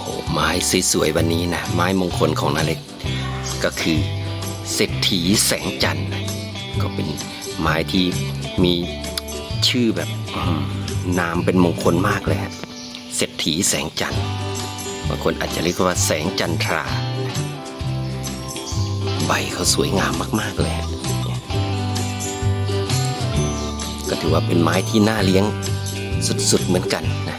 โหไม้สวยๆวันนี้นะไม้มงคลของนาเล็ก ก็คือเศรษฐีแสงจันทร์ก็เป็นไม้ที่มีชื่อแบบนามเป็นมงคลมากเลยฮะเศรษฐีแสงจันทร์บางคนอาจจะเรียกว่าแสงจันทรา ใบเขาสวยงามมากๆเลยฮะเนี่ยก็ถือว่าเป็นไม้ที่น่าเลี้ยงสุดๆเหมือนกันนะ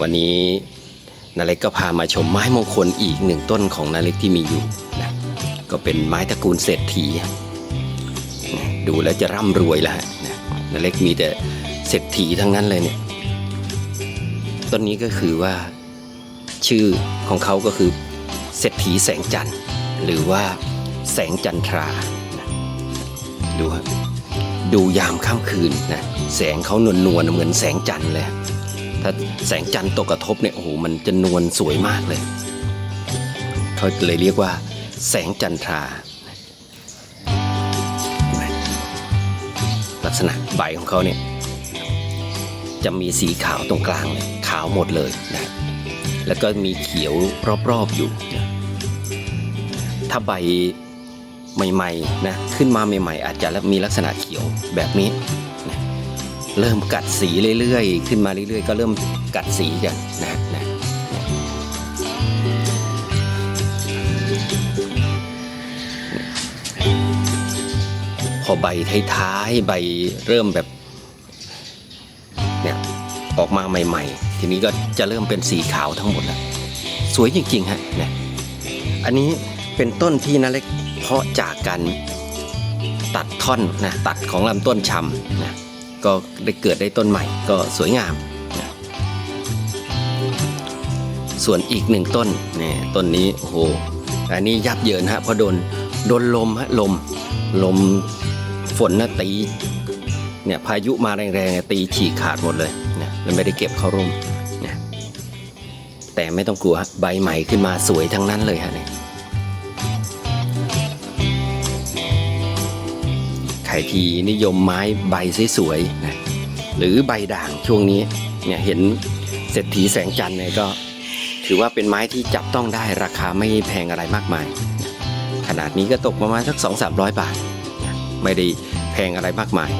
วันนี้นาเล็กก็พามาชมไม้มงคลอีกหนึ่งต้นของนาเล็กที่มีอยู่นะก็เป็นไม้ตระกูลเศรษฐีนะดูแล้วจะร่ำรวยแล้วนะนาเล็กมีแต่เศรษฐีทั้งนั้นเลยเนี่ยต้นนี้ก็คือว่าชื่อของเขาก็คือเศรษฐีแสงจันทร์ หรือว่าแสงจันทรานะดูดูยามค่ำคืนนะแสงเขานวลนวลๆเหมือนแสงจันทร์เลย ถ้าแสงจันทร์ตกกระทบเนี่ยโอ้โหมันจะนวลสวยมากเลยเขาเลยเรียกว่า แสงจันทรา ลักษณะใบของเขาเนี่ยจะมีสีขาวตรงกลางเลยขาวหมดเลยนะแล้วก็มีเขียวรอบๆอยู่ ถ้าใบใหม่ๆนะขึ้นมาใหม่ๆ อาจจะมีลักษณะเขียวแบบนี้ เริ่มกัดสีเรื่อยๆ ขึ้นมาเรื่อยๆ ก็เริ่มกัดสีกันนะนะพอใบท้ายๆใบเริ่มแบบเนี่ยออกมาใหม่ๆ ทีนี้ก็จะเริ่มเป็นสีขาวทั้งหมดแล้ว สวยจริงๆฮะเนี่ยอันนี้เป็นต้นที่นาเล็กเพาะจากการตัดท่อนนะตัดของลำต้นชำนะ ก็ได้เกิดได้ต้นใหม่ก็สวยงามนะส่วนอีกหนึ่งต้นเนี่ยต้นนี้โอ้โหอันนี้ยับเยินฮะเพราะโดนโดนลมฮะลมลมฝนนะตีเนี่ยพายุมาแรงๆตีฉีกขาดหมดเลยเนี่ยแล้วไม่ได้เก็บเข้าร่มเนี่ยแต่ไม่ต้องกลัวใบใหม่ขึ้นมาสวยทั้งนั้นเลยฮะเนี่ย ใครที่นิยมไม้ใบสวยๆนะหรือใบด่างช่วงนี้เนี่ยเห็นเศรษฐีแสงจันทร์เนี่ยก็ ถือว่าเป็นไม้ที่จับต้องได้ราคาไม่แพงอะไรมากมาย ขนาดนี้ก็ตกประมาณสักสองสามร้อยบาท ไม่ได้แพงอะไรมากมาย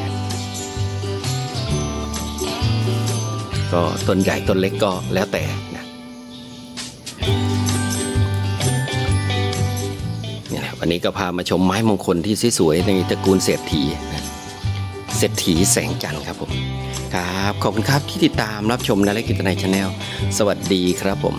ก็ต้นใหญ่ต้นเล็กก็แล้วแต่ วันนี้ก็พามาชมไม้มงคลที่สวยๆในตระกูลเศรษฐีนะเศรษฐีแสงจันทร์ครับผมครับขอบคุณครับที่ติดตามรับชมนาเล็กกิตนายชาแนลสวัสดีครับผม